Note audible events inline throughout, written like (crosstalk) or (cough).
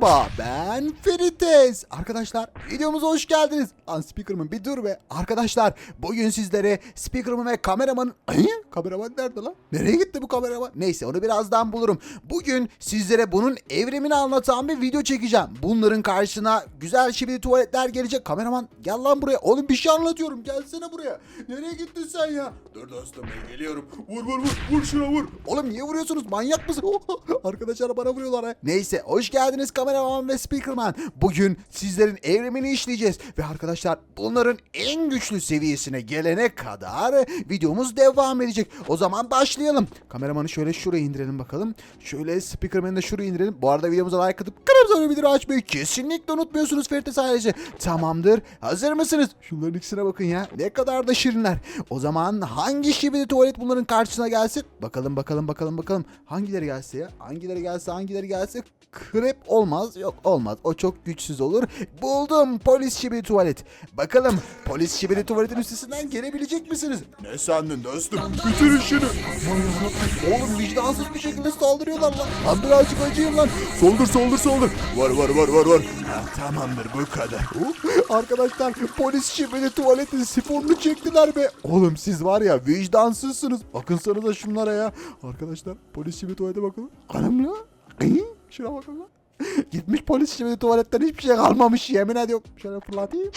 Merhaba ben Ferites. Arkadaşlar videomuza hoş geldiniz. Lan speaker'ımın bir dur be. Arkadaşlar bugün sizlere speaker'ımın ve kameramanın... Ay, kameraman nerede lan? Nereye gitti bu kameraman? Neyse onu birazdan bulurum. Bugün sizlere bunun evrimini anlatan bir video çekeceğim. Bunların karşısına güzel şibili tuvaletler gelecek. Kameraman gel lan buraya. Oğlum bir şey anlatıyorum. Gelsene buraya. Nereye gittin sen ya? Dur dostum ben geliyorum. Vur vur vur. Vur şuna vur. Oğlum niye vuruyorsunuz? Manyak mısın? (laughs) Arkadaşlar bana vuruyorlar ha. Neyse hoş geldiniz kameraman ve speakerman. Bugün sizlerin evrimini işleyeceğiz. Ve arkadaşlar bunların en güçlü seviyesine gelene kadar videomuz devam edecek. O zaman başlayalım. Kameramanı şöyle şuraya indirelim bakalım. Şöyle speakermanı da şuraya indirelim. Bu arada videomuza like atıp kırmızı bildirim açmayı kesinlikle unutmuyorsunuz Ferites ailesi. Tamamdır. Hazır mısınız? Şunların ikisine bakın ya. Ne kadar da şirinler. O zaman hangi şibili tuvalet bunların karşısına gelsin? Bakalım bakalım bakalım bakalım. Hangileri gelse ya? Hangileri gelse hangileri gelse? Krep olmaz. Yok olmaz. O çok güçsüz olur. Buldum polis şibili tuvalet. Bakalım polis şibili tuvaletin üstesinden gelebilecek misiniz? Ne sandın dostum? Bitir işini. Oğlum vicdansız bir şekilde saldırıyorlar lan. Lan birazcık acıyım lan. Soldur soldur soldur. Var var var var var. Ha, tamamdır bu kadar. (laughs) Arkadaşlar polis şibili tuvaletin sifonunu çektiler be. Oğlum siz var ya vicdansızsınız. Bakınsanıza şunlara ya. Arkadaşlar polis şibili tuvalete bakın. Anam la. Hı? Şuna bakın lan. (laughs) Gitmiş polis şimdi tuvaletten hiçbir şey kalmamış yemin ediyorum. Şöyle fırlatayım.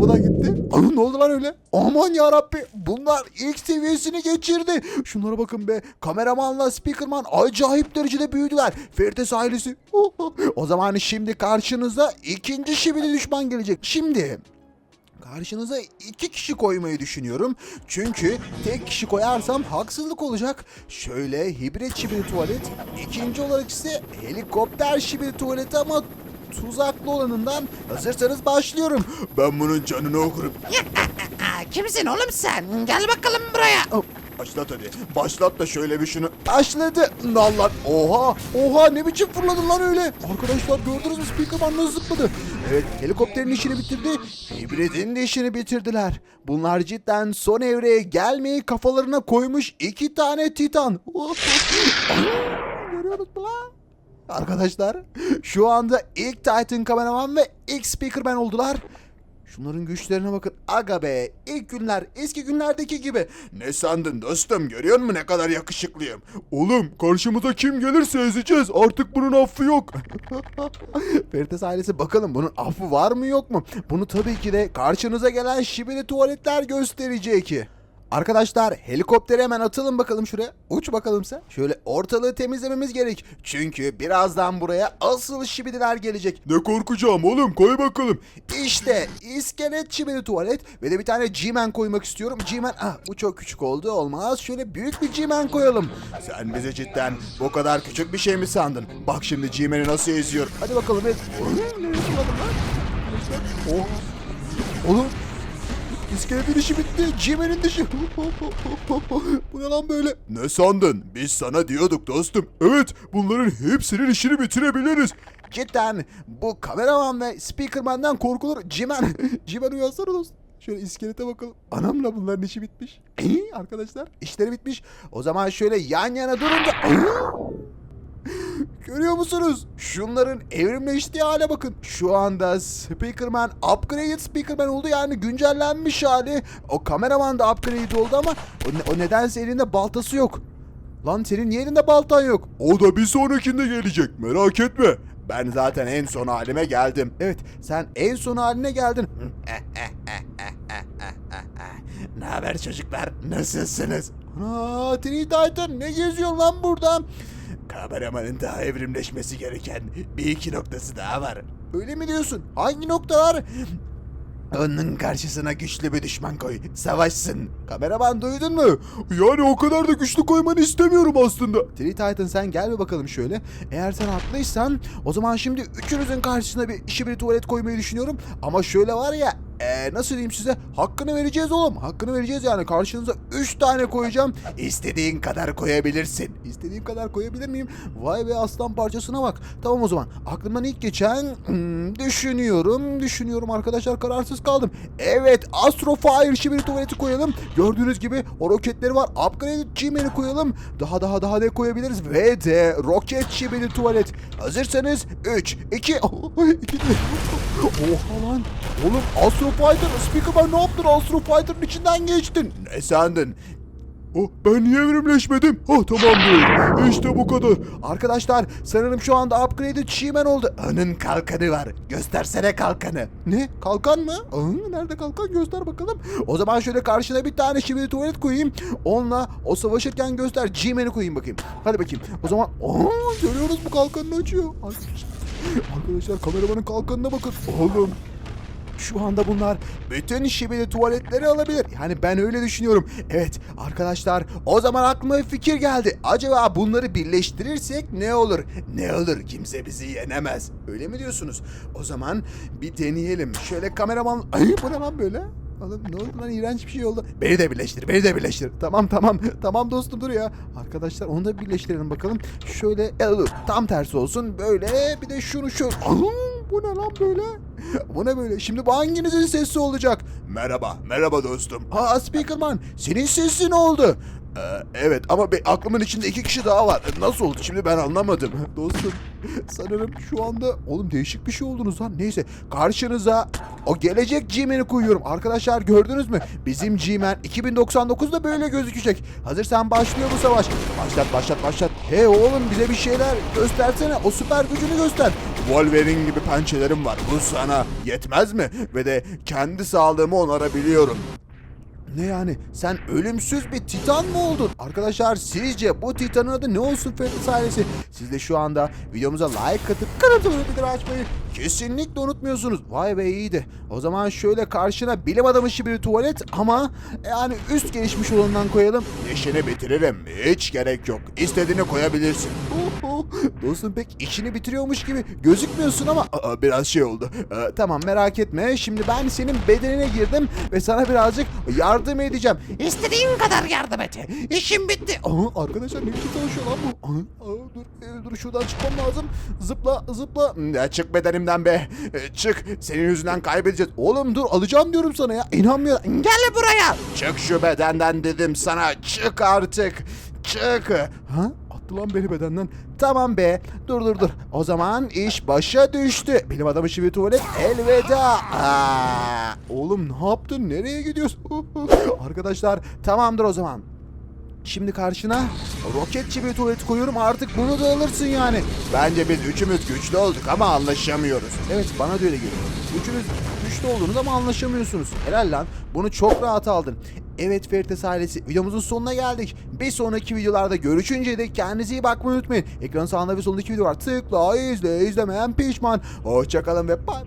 Bu da gitti. Anam ne oldu lan öyle? Aman yarabbi bunlar ilk seviyesini geçirdi. Şunlara bakın be. Kameramanla speakerman acayip derecede büyüdüler. Ferites ailesi. (laughs) o zaman şimdi karşınıza ikinci şibili düşman gelecek. Şimdi Karşınıza iki kişi koymayı düşünüyorum. Çünkü tek kişi koyarsam haksızlık olacak. Şöyle hibrit şibiri tuvalet. İkinci olarak ise helikopter şibiri tuvaleti ama tuzaklı olanından hazırsanız başlıyorum. Ben bunun canını okurum. (laughs) Kimsin oğlum sen? Gel bakalım buraya. Başlat hadi. Başlat da şöyle bir şunu. Başladı. Nallar. Oha. Oha ne biçim fırladın lan öyle. Arkadaşlar gördünüz mü Speakerman nasıl zıpladı? Evet helikopterin işini bitirdi. Hibridin de işini bitirdiler. Bunlar cidden son evreye gelmeyi kafalarına koymuş iki tane titan. (laughs) Görüyoruz mu lan? Arkadaşlar şu anda ilk Titan kameraman ve ilk Speakerman oldular. Şunların güçlerine bakın. Aga be ilk günler eski günlerdeki gibi. Ne sandın dostum görüyor musun ne kadar yakışıklıyım. Oğlum karşımıza kim gelirse ezeceğiz artık bunun affı yok. (laughs) Ferites ailesi bakalım bunun affı var mı yok mu? Bunu tabii ki de karşınıza gelen şibili tuvaletler gösterecek. Arkadaşlar helikoptere hemen atılın bakalım şuraya. Uç bakalım sen. Şöyle ortalığı temizlememiz gerek. Çünkü birazdan buraya asıl şibidiler gelecek. Ne korkacağım oğlum koy bakalım. İşte iskelet şibidi tuvalet ve de bir tane G-Man koymak istiyorum. G-Man ah bu çok küçük oldu olmaz. Şöyle büyük bir G-Man koyalım. Sen bize cidden bu kadar küçük bir şey mi sandın? Bak şimdi G-Man'i nasıl eziyor. Hadi bakalım? Oh. Oğlum İskeletin işi bitti. Cimer'in dışı. Bu ne lan böyle? Ne sandın? Biz sana diyorduk dostum. Evet bunların hepsinin işini bitirebiliriz. Cidden bu kameraman ve speakermandan korkulur. Cimer. Cimer (laughs) uyansana dostum. Şöyle iskelete bakalım. Anamla bunların işi bitmiş. Arkadaşlar işleri bitmiş. O zaman şöyle yan yana durunca... Görüyor musunuz? Şunların evrimleştiği hale bakın. Şu anda Speakerman upgraded Speakerman oldu yani güncellenmiş hali. O kameraman da upgrade oldu ama o, ne- o nedense elinde baltası yok. Lan senin niye elinde baltan yok? O da bir sonrakinde gelecek merak etme. Ben zaten en son halime geldim. Evet sen en son haline geldin. ne haber çocuklar? Nasılsınız? Trini Titan ne geziyorsun lan burada? Kameramanın daha evrimleşmesi gereken bir iki noktası daha var. Öyle mi diyorsun? Hangi noktalar? Onun karşısına güçlü bir düşman koy. Savaşsın. Kameraman duydun mu? Yani o kadar da güçlü koymanı istemiyorum aslında. Tree Titan sen gel bir bakalım şöyle. Eğer sen haklıysan o zaman şimdi üçünüzün karşısına bir işi bir tuvalet koymayı düşünüyorum. Ama şöyle var ya ee, nasıl diyeyim size? Hakkını vereceğiz oğlum. Hakkını vereceğiz yani. Karşınıza 3 tane koyacağım. İstediğin kadar koyabilirsin. İstediğim kadar koyabilir miyim? Vay be aslan parçasına bak. Tamam o zaman. Aklımdan ilk geçen hmm, düşünüyorum. Düşünüyorum arkadaşlar kararsız kaldım. Evet Astro Fire şibiri tuvaleti koyalım. Gördüğünüz gibi o roketleri var. Upgrade G-Man'i koyalım. Daha daha daha ne koyabiliriz? Ve de roket şibiri tuvalet. Hazırsanız 3, 2, 2 Oha lan. Oğlum Astro Fighter, Speakerman ne yaptın? Astro Fighter'ın içinden geçtin. Ne sandın? Oh, ben niye evrimleşmedim? Oh tamamdır. İşte bu kadar. Arkadaşlar sanırım şu anda upgrade'ed She-Man oldu. Onun kalkanı var. Göstersene kalkanı. Ne? Kalkan mı? Aa, nerede kalkan? Göster bakalım. O zaman şöyle karşına bir tane şibiri tuvalet koyayım. Onunla o savaşırken göster. G-Man'i koyayım bakayım. Hadi bakayım. O zaman aa, görüyoruz bu kalkanını açıyor. Arkadaşlar kameramanın kalkanına bakın. Oğlum şu anda bunlar bütün şibili tuvaletleri alabilir. Yani ben öyle düşünüyorum. Evet arkadaşlar o zaman aklıma bir fikir geldi. Acaba bunları birleştirirsek ne olur? Ne olur kimse bizi yenemez. Öyle mi diyorsunuz? O zaman bir deneyelim. Şöyle kameraman... Ay bu böyle? Oğlum ne oldu lan iğrenç bir şey oldu. Beni de birleştir, beni de birleştir. Tamam tamam, tamam dostum dur ya. Arkadaşlar onu da birleştirelim bakalım. Şöyle, e, tam tersi olsun. Böyle bir de şunu şöyle. Bu ne lan böyle? Bu ne böyle? Şimdi bu hanginizin sesi olacak? Merhaba, merhaba dostum. Aa Speakerman, senin sesin oldu. Ee, evet ama be, aklımın içinde iki kişi daha var. Nasıl oldu şimdi ben anlamadım. (laughs) Dostum sanırım şu anda oğlum değişik bir şey oldunuz lan. Neyse karşınıza o gelecek G-Man'i koyuyorum. Arkadaşlar gördünüz mü? Bizim G-Man 2099'da böyle gözükecek. Hazırsan başlıyor bu savaş. Başlat başlat başlat. Hey oğlum bize bir şeyler göstersene. O süper gücünü göster. Wolverine gibi pençelerim var. Bu sana yetmez mi? Ve de kendi sağlığımı onarabiliyorum. Ne yani? Sen ölümsüz bir titan mı oldun? Arkadaşlar sizce bu titanın adı ne olsun Ferit ailesi? Siz de şu anda videomuza like atıp kanalımıza bildirim açmayı kesinlikle unutmuyorsunuz. Vay be iyiydi. O zaman şöyle karşına bilim adamı işi bir tuvalet ama yani üst gelişmiş olanından koyalım. İşini bitiririm. Hiç gerek yok. İstediğini koyabilirsin. Dostum pek işini bitiriyormuş gibi gözükmüyorsun ama Aa, biraz şey oldu. Ee, tamam merak etme. Şimdi ben senin bedenine girdim ve sana birazcık yardım edeceğim. İstediğin kadar yardım et. İşim bitti. Aa, arkadaşlar ne biçim çalışıyor lan bu? Aa, dur, e, dur şuradan çıkmam lazım. Zıpla zıpla. Ya, çık bedenimden be. E, çık. Senin yüzünden kaybedeceğiz. Oğlum dur alacağım diyorum sana ya. İnanmıyorum. Gel buraya. Çık şu bedenden dedim sana. Çık artık. Çık. Ha? Attı lan beni bedenden. Tamam be. Dur dur dur. O zaman iş başa düştü. Bilim adamı şimdi tuvalet elveda. Aa, oğlum ne yaptın? Nereye gidiyorsun? (laughs) Arkadaşlar tamamdır o zaman. Şimdi karşına roketçi bir tuvalet koyuyorum artık bunu da alırsın yani. Bence biz üçümüz güçlü olduk ama anlaşamıyoruz. Evet bana da öyle geliyor. Üçünüz güçlü oldunuz ama anlaşamıyorsunuz. Helal lan bunu çok rahat aldın. Evet Ferites ailesi videomuzun sonuna geldik. Bir sonraki videolarda görüşünce de kendinize iyi bakmayı unutmayın. Ekranın sağında ve solundaki video var. Tıkla izle izlemeyen pişman. Hoşçakalın ve bay bay.